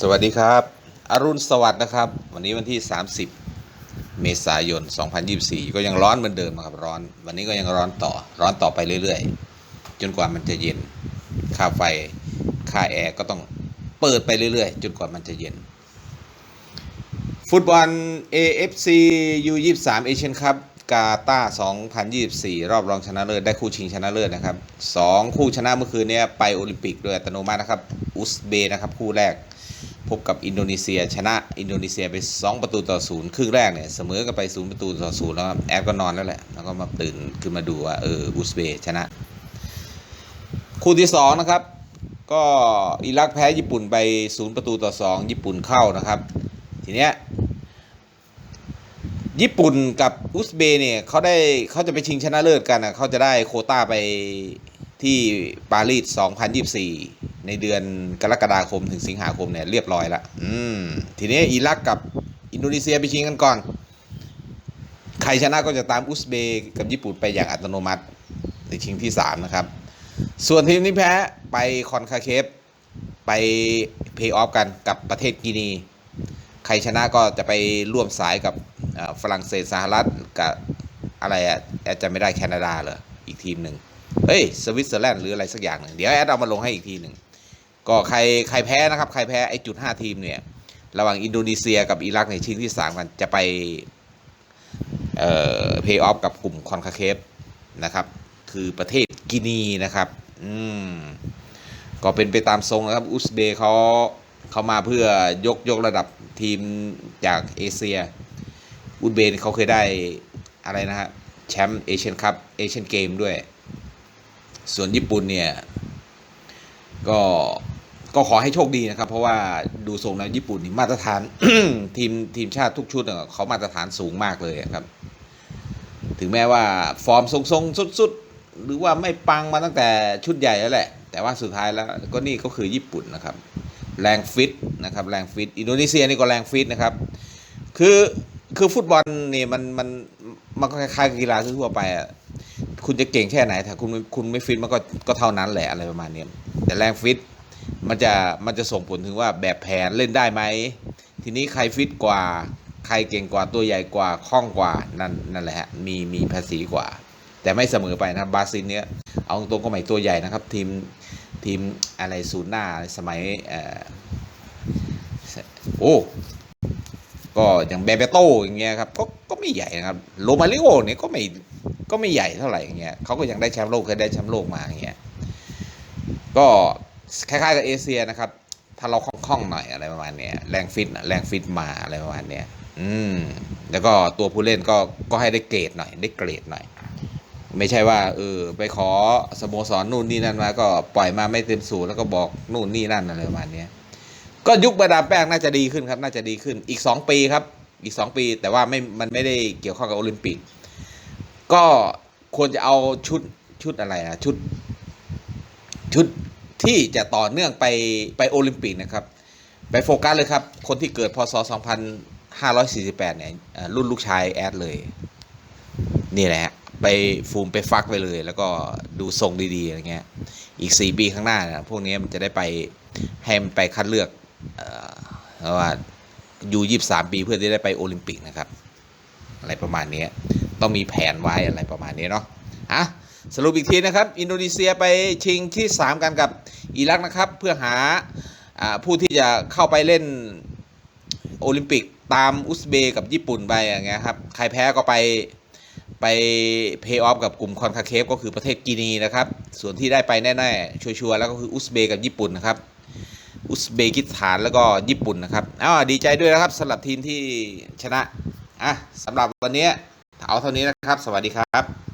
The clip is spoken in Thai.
สวัสดีครับ อรุณสวัสดิ์นะครับ วันนี้วันที่ 30 เมษายน 2024 ก็ยังร้อนเหมือนเดิมครับร้อน วันนี้ก็ยังร้อนต่อร้อนต่อไปเรื่อยๆ จนกว่ามันจะเย็น ค่าไฟค่าแอร์ก็ต้องเปิดไปเรื่อยๆ จนกว่ามันจะเย็น ฟุตบอล AFC U23 เอเชียนคัพกาตา2024 รอบรองชนะเลิศได้คู่ชิงชนะเลิศนะครับสองคู่ชนะเมื่อคืนเนี้ไปโอลิมปิกโดยอัตโนมัตินะครับ อุซเบย์นะครับคู่แรก พบกับอินโดนีเซีย ชนะอินโดนีเซียไป 2 ประตูต่อศูนย์ครึ่งแรกเนี่ยเสมอกันไป0ประตูต่อศูนย์แล้วครับแอดก็นอนแล้วแหละแล้วก็มาตื่นขึ้นมาดูว่าเอออุซเบย์ชนะ คู่ที่2นะครับก็อิรักแพ้ญี่ปุ่นไป0ประตูต่อ2ญี่ปุ่นเข้านะครับ ทีเนี้ยญี่ปุ่นกับอุซเบย์เนี่ยเขาได้เขาจะไปชิงชนะเลิศกันนะเขาจะได้โคต้าไปที่ปารีส2024 ในเดือนกรกฎาคมถึงสิงหาคมเนี่ยเรียบร้อยละอืมทีนี้อิรักกับอินโดนีเซียไปชิงกันก่อน ใครชนะก็จะตามอุซเบย์กับญี่ปุ่นไปอย่างอัตโนมัติในชิงที่ 3 นะครับ ส่วนทีมที่แพ้ไปคอนคาเคฟไปเพย์ออฟกันกับประเทศกินี ใครชนะก็จะไปร่วมสายกับฝรั่งเศสสหรัฐกับอะไรอะแอดจะไม่ได้แคนาดาเหรออีกทีมหนึ่งเฮ้ยสวิตเซอร์แลนด์หรืออะไรสักอย่างหนึ่งเดี๋ยวแอดเอามาลงให้อีกทีหนึ่ง ก็ใครใครแพ้นะครับ ใครแพ้ไอ้จุดห้าทีมเนี่ย ระหว่างอินโดนีเซียกับอิรักในชิงที่3กันจะไปเอ่อเพย์ออฟกับกลุ่มคอนคาเคฟนะครับ คือประเทศกินีนะครับ อืมก็เป็นไปตามทรงนะครับ อุซเบย์เขาเขามาเพื่อยกยกระดับทีมจากเอเชีย อุซเบย์เขาเคยได้อะไรนะฮะแชมป์เอเชียนคัพเอเชียนเกมด้วย ส่วนญี่ปุ่นเนี่ย ก็ ก็ขอให้โชคดีนะครับ เพราะว่าดูทรงแล้วญี่ปุ่นนี่มาตรฐาน ทีมทีมชาติทุกชุดเขามาตรฐานสูงมากเลยครับ ถึงแม้ว่าฟอร์มทรงๆสุดๆ หรือว่าไม่ปังมาตั้งแต่ชุดใหญ่แล้วแหละ แต่ว่าสุดท้ายแล้วก็นี่ก็คือญี่ปุ่นนะครับ แรงฟิตนะครับแรงฟิตอินโดนีเซียนี่ก็แรงฟิตนะครับ คือคือฟุตบอลนี่มันมันมันก็คล้ายๆกับกีฬาทั่วไปอะคุณจะเก่งแค่ไหนถ้าคุณคุณไม่ฟิตมันก็ก็เท่านั้นแหละอะไรประมาณนี้แต่แรงฟิต มันจะมันจะส่งผลถึงว่าแบบแผนเล่นได้ไหม ทีนี้ใครฟิตกว่า ใครเก่งกว่าตัวใหญ่กว่าคล่องกว่านั่นนั่นแหละฮะมีมีภาษีกว่า แต่ไม่เสมอไปนะบาซิลเนี้ยเอาตรงก็ไม่ตัวใหญ่นะครับ ทีมทีมอะไรศูนย์หน้าสมัยเอ่อโอ้ก็อย่างเบเบโตอย่างเงี้ยครับก็ก็ไม่ใหญ่นะครับโรมาริโอเนี่ยก็ไม่ก็ไม่ใหญ่เท่าไหร่อย่างเงี้ยเขาก็ยังได้แชมป์โลกเคยได้แชมป์โลกมาอย่างเงี้ยก็ คล้ายๆกับเอเชียนะครับ ถ้าเราคล่องๆหน่อยอะไรประมาณเนี้ยแรงฟิตแรงฟิตมาอะไรประมาณเนี้ยอืมแล้วก็ตัวผู้เล่นก็ก็ให้ได้เกรดหน่อยได้เกรดหน่อย ไม่ใช่ว่าเออไปขอสโมสรนู่นนี่นั่นมาก็ปล่อยมาไม่เต็มสูตรแล้วก็บอกนู่นนี่นั่นอะไรประมาณเนี้ยก็ยุคประดาแป้งน่าจะดีขึ้นครับ น่าจะดีขึ้นอีก 2 ปีครับ อีก 2 ปี แต่ว่าไม่มันไม่ได้เกี่ยวข้องกับโอลิมปิก ก็ควรจะเอาชุดชุดอะไรอะชุด ชุด ที่จะต่อเนื่องไปไปโอลิมปิกนะครับ ไปโฟกัสเลยครับ คนที่เกิดพศ 2548 เนี่ยรุ่นลูกชายแอดเลย นี่แหละ ไปฟูมไปฟักไปเลย แล้วก็ดูทรงดีๆอะไรเงี้ย อีก 4 ปีข้างหน้านะพวกนี้มันจะได้ไปให้มันไปคัดเลือกเอ่อเพราะว่าอยู่ยี่สามปีเพื่อที่ได้ไปโอลิมปิกนะครับ อะไรประมาณนี้ต้องมีแผนไว้อะไรประมาณนี้เนาะอะ สรุปอีกทีนะครับ อินโดนีเซียไปชิงที่ 3 กันกับอิรักนะครับ เพื่อหาอผู้ที่จะเข้าไปเล่นโอลิมปิกตามอุซเบกับญี่ปุ่นไปอย่างเงี้ยครับ ใครแพ้ก็ไปไปเพย์ออฟกับกลุ่มคอนคาเคฟก็คือประเทศกินีนะครับ ส่วนที่ได้ไปแน่ๆ ชัวร์ๆแล้วก็คืออุซเบกับญี่ปุ่นนะครับ อุซเบกิสถานแล้วก็ญี่ปุ่นนะครับอ้าวดีใจด้วยนะครับสำหรับทีมที่ชนะอะสำหรับวันนี้เอาเท่านี้นะครับ สวัสดีครับ